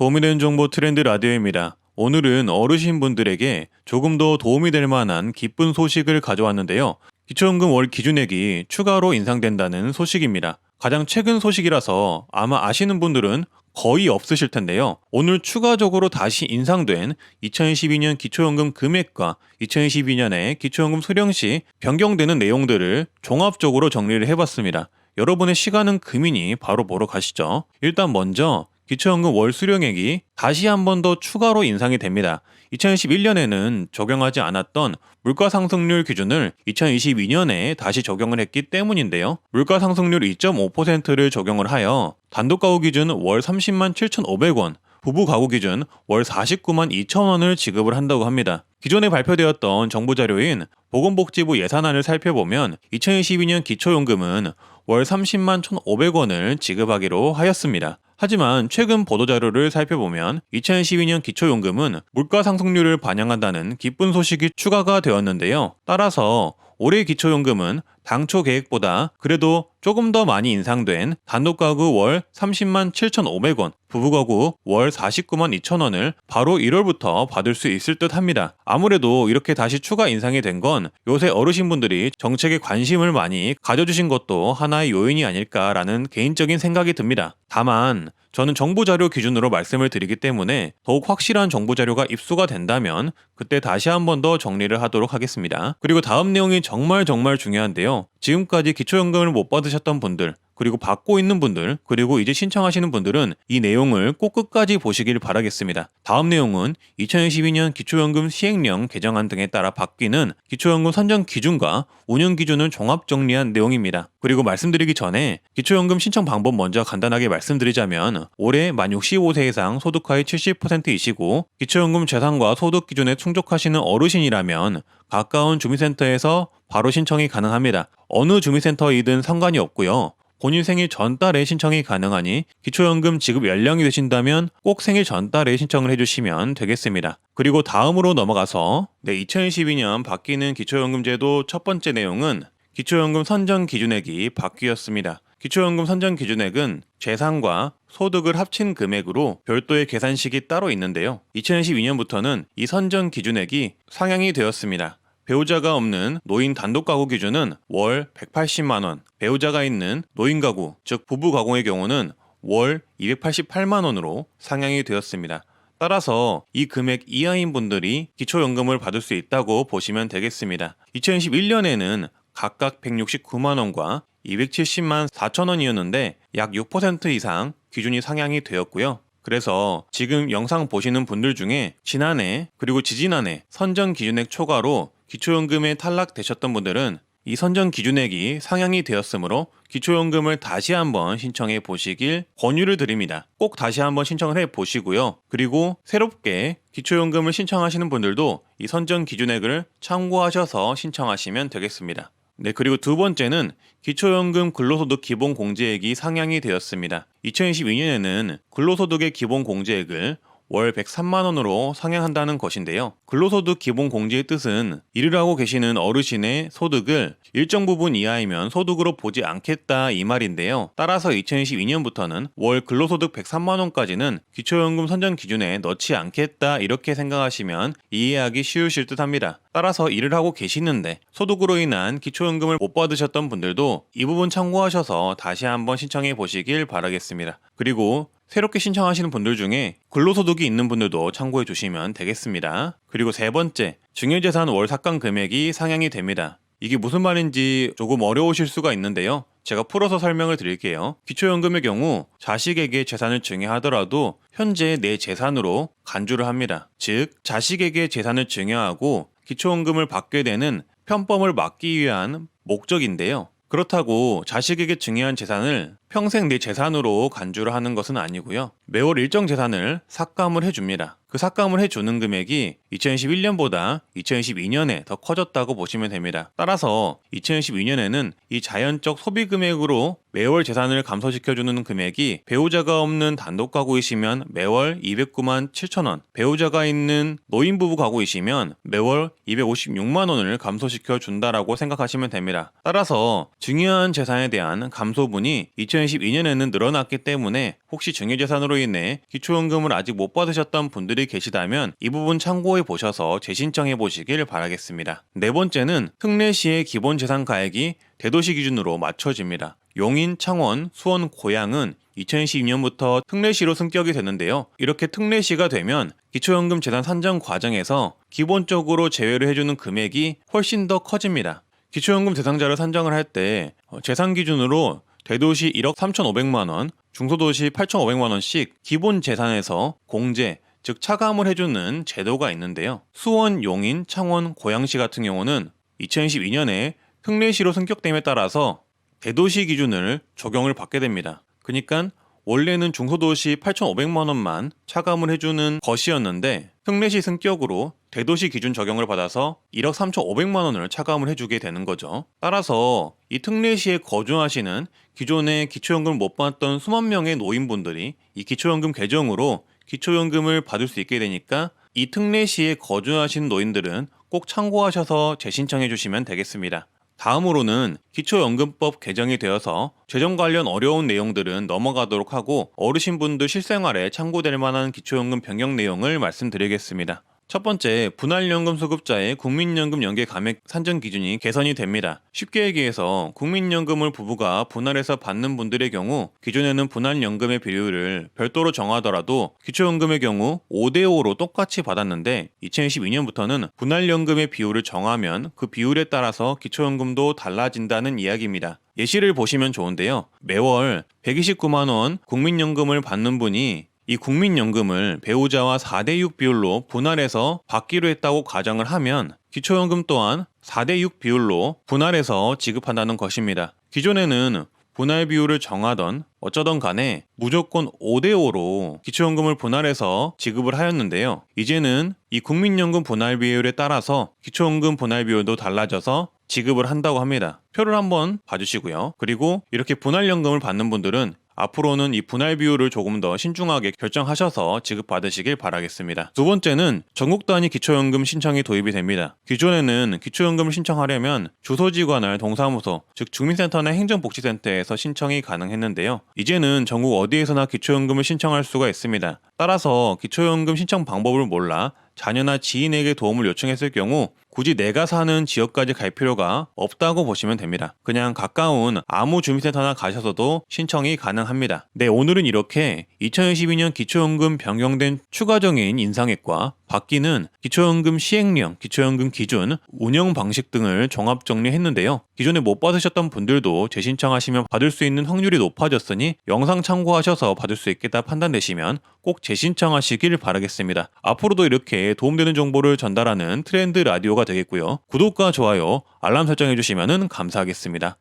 도움이 되는 정보 트렌드 라디오입니다. 오늘은 어르신분들에게 조금 더 도움이 될 만한 기쁜 소식을 가져왔는데요. 기초연금 월 기준액이 추가로 인상된다는 소식입니다. 가장 최근 소식이라서 아마 아시는 분들은 거의 없으실 텐데요. 오늘 추가적으로 다시 인상된 2022년 기초연금 금액과 2022년에 기초연금 수령 시 변경되는 내용들을 종합적으로 정리를 해봤습니다. 여러분의 시간은 금이니 바로 보러 가시죠. 일단 먼저 기초연금 월 수령액이 다시 한 번 더 추가로 인상이 됩니다. 2021년에는 적용하지 않았던 물가상승률 기준을 2022년에 다시 적용을 했기 때문인데요. 물가상승률 2.5%를 적용을 하여 단독가구 기준 월 30만 7,500원, 부부 가구 기준 월 49만 2천 원을 지급을 한다고 합니다. 기존에 발표되었던 정부 자료인 보건복지부 예산안을 살펴보면 2022년 기초연금은 월 30만 1,500원을 지급하기로 하였습니다. 하지만 최근 보도자료를 살펴보면 2012년 기초연금은 물가 상승률을 반영한다는 기쁜 소식이 추가가 되었는데요. 따라서 올해 기초연금은 당초 계획보다 그래도 조금 더 많이 인상된 단독 가구 월 30만 7,500원, 부부 가구 월 49만 2천원을 바로 1월부터 받을 수 있을 듯 합니다. 아무래도 이렇게 다시 추가 인상이 된 건 요새 어르신분들이 정책에 관심을 많이 가져주신 것도 하나의 요인이 아닐까라는 개인적인 생각이 듭니다. 다만 저는 정부 자료 기준으로 말씀을 드리기 때문에 더욱 확실한 정부 자료가 입수가 된다면 그때 다시 한 번 더 정리를 하도록 하겠습니다. 그리고 다음 내용이 정말 정말 중요한데요. 지금까지 기초연금을 못 받으셨던 분들, 그리고 받고 있는 분들, 그리고 이제 신청하시는 분들은 이 내용을 꼭 끝까지 보시길 바라겠습니다. 다음 내용은 2022년 기초연금 시행령 개정안 등에 따라 바뀌는 기초연금 선정 기준과 운영 기준을 종합 정리한 내용입니다. 그리고 말씀드리기 전에 기초연금 신청 방법 먼저 간단하게 말씀드리자면 올해 만 65세 이상 소득하의 70%이시고 기초연금 재산과 소득 기준에 충족하시는 어르신이라면 가까운 주민센터에서 바로 신청이 가능합니다. 어느 주민센터이든 상관이 없고요. 본인 생일 전달에 신청이 가능하니 기초연금 지급 연령이 되신다면 꼭 생일 전달에 신청을 해주시면 되겠습니다. 그리고 다음으로 넘어가서 네, 2012년 바뀌는 기초연금제도 첫 번째 내용은 기초연금 선정 기준액이 바뀌었습니다. 기초연금 선정 기준액은 재산과 소득을 합친 금액으로 별도의 계산식이 따로 있는데요. 2012년부터는 이 선정 기준액이 상향이 되었습니다. 배우자가 없는 노인 단독 가구 기준은 월 180만 원, 배우자가 있는 노인 가구, 즉 부부 가구의 경우는 월 288만 원으로 상향이 되었습니다. 따라서 이 금액 이하인 분들이 기초연금을 받을 수 있다고 보시면 되겠습니다. 2021년에는 각각 169만 원과 270만 4천 원이었는데 약 6% 이상 기준이 상향이 되었고요. 그래서 지금 영상 보시는 분들 중에 지난해 그리고 지지난해 선정 기준액 초과로 기초연금에 탈락되셨던 분들은 이 선정 기준액이 상향이 되었으므로 기초연금을 다시 한번 신청해 보시길 권유를 드립니다. 꼭 다시 한번 신청을 해 보시고요. 그리고 새롭게 기초연금을 신청하시는 분들도 이 선정 기준액을 참고하셔서 신청하시면 되겠습니다. 네, 그리고 두 번째는 기초연금 근로소득 기본 공제액이 상향이 되었습니다. 2022년에는 근로소득의 기본 공제액을 월 103만 원으로 상향한다는 것인데요. 근로소득 기본 공제의 뜻은 일을 하고 계시는 어르신의 소득을 일정 부분 이하이면 소득으로 보지 않겠다 이 말인데요. 따라서 2022년부터는 월 근로소득 103만 원까지는 기초연금 선정 기준에 넣지 않겠다 이렇게 생각하시면 이해하기 쉬우실 듯 합니다. 따라서 일을 하고 계시는데 소득으로 인한 기초연금을 못 받으셨던 분들도 이 부분 참고하셔서 다시 한번 신청해 보시길 바라겠습니다. 그리고 새롭게 신청하시는 분들 중에 근로소득이 있는 분들도 참고해 주시면 되겠습니다. 그리고 세 번째, 증여재산 월 삭감 금액이 상향이 됩니다. 이게 무슨 말인지 조금 어려우실 수가 있는데요. 제가 풀어서 설명을 드릴게요. 기초연금의 경우 자식에게 재산을 증여하더라도 현재 내 재산으로 간주를 합니다. 즉, 자식에게 재산을 증여하고 기초연금을 받게 되는 편법을 막기 위한 목적인데요. 그렇다고 자식에게 증여한 재산을 평생 내 재산으로 간주를 하는 것은 아니고요. 매월 일정 재산을 삭감을 해줍니다. 그 삭감을 해주는 금액이 2021년보다 2022년에 더 커졌다고 보시면 됩니다. 따라서 2022년에는 이 자연적 소비 금액으로 매월 재산을 감소시켜주는 금액이 배우자가 없는 단독 가구이시면 매월 209만 7천 원, 배우자가 있는 노인부부 가구이시면 매월 256만 원을 감소시켜 준다라고 생각하시면 됩니다. 따라서 증여한 재산에 대한 감소분이 2022 2012년에는 늘어났기 때문에 혹시 증여재산으로 인해 기초연금을 아직 못 받으셨던 분들이 계시다면 이 부분 참고해 보셔서 재신청해 보시길 바라겠습니다. 네 번째는 특례시의 기본 재산 가액이 대도시 기준으로 맞춰집니다. 용인, 창원, 수원, 고양은 2022년부터 특례시로 승격이 되는데요. 이렇게 특례시가 되면 기초연금 재산 산정 과정에서 기본적으로 제외를 해주는 금액이 훨씬 더 커집니다. 기초연금 대상자를 산정을 할 때 재산 기준으로 대도시 1억 3,500만 원, 중소도시 8,500만 원씩 기본 재산에서 공제, 즉 차감을 해주는 제도가 있는데요. 수원, 용인, 창원, 고양시 같은 경우는 2022년에 특례시로 승격됨에 따라서 대도시 기준을 적용을 받게 됩니다. 그러니까 원래는 중소도시 8,500만 원만 차감을 해주는 것이었는데 특례시 승격으로 대도시 기준 적용을 받아서 1억 3,500만 원을 차감을 해주게 되는 거죠. 따라서 이 특례시에 거주하시는 기존에 기초연금을 못 받았던 수만 명의 노인분들이 이 기초연금 개정으로 기초연금을 받을 수 있게 되니까 이 특례시에 거주하신 노인들은 꼭 참고하셔서 재신청해 주시면 되겠습니다. 다음으로는 기초연금법 개정이 되어서 재정 관련 어려운 내용들은 넘어가도록 하고 어르신분들 실생활에 참고될 만한 기초연금 변경 내용을 말씀드리겠습니다. 첫 번째, 분할연금 수급자의 국민연금 연계 감액 산정 기준이 개선이 됩니다. 쉽게 얘기해서 국민연금을 부부가 분할해서 받는 분들의 경우 기존에는 분할연금의 비율을 별도로 정하더라도 기초연금의 경우 5대5로 똑같이 받았는데 2022년부터는 분할연금의 비율을 정하면 그 비율에 따라서 기초연금도 달라진다는 이야기입니다. 예시를 보시면 좋은데요. 매월 129만원 국민연금을 받는 분이 이 국민연금을 배우자와 4대6 비율로 분할해서 받기로 했다고 가정을 하면 기초연금 또한 4대6 비율로 분할해서 지급한다는 것입니다. 기존에는 분할 비율을 정하던 어쩌던 간에 무조건 5대5로 기초연금을 분할해서 지급을 하였는데요. 이제는 이 국민연금 분할 비율에 따라서 기초연금 분할 비율도 달라져서 지급을 한다고 합니다. 표를 한번 봐주시고요. 그리고 이렇게 분할연금을 받는 분들은 앞으로는 이 분할 비율을 조금 더 신중하게 결정하셔서 지급받으시길 바라겠습니다. 두 번째는 전국 단위 기초연금 신청이 도입이 됩니다. 기존에는 기초연금을 신청하려면 주소지관할 동사무소, 즉 주민센터나 행정복지센터에서 신청이 가능했는데요. 이제는 전국 어디에서나 기초연금을 신청할 수가 있습니다. 따라서 기초연금 신청 방법을 몰라 자녀나 지인에게 도움을 요청했을 경우 굳이 내가 사는 지역까지 갈 필요가 없다고 보시면 됩니다. 그냥 가까운 아무 주민센터나 가셔서도 신청이 가능합니다. 네, 오늘은 이렇게 2022년 기초연금 변경된 추가적인 인상액과 바뀌는 기초연금 시행령, 기초연금 기준, 운영 방식 등을 종합 정리했는데요. 기존에 못 받으셨던 분들도 재신청하시면 받을 수 있는 확률이 높아졌으니 영상 참고하셔서 받을 수 있겠다 판단되시면 꼭 재신청하시길 바라겠습니다. 앞으로도 이렇게 도움되는 정보를 전달하는 트렌드 라디오가 되겠고요. 구독과 좋아요, 알람 설정해 주시면 감사하겠습니다.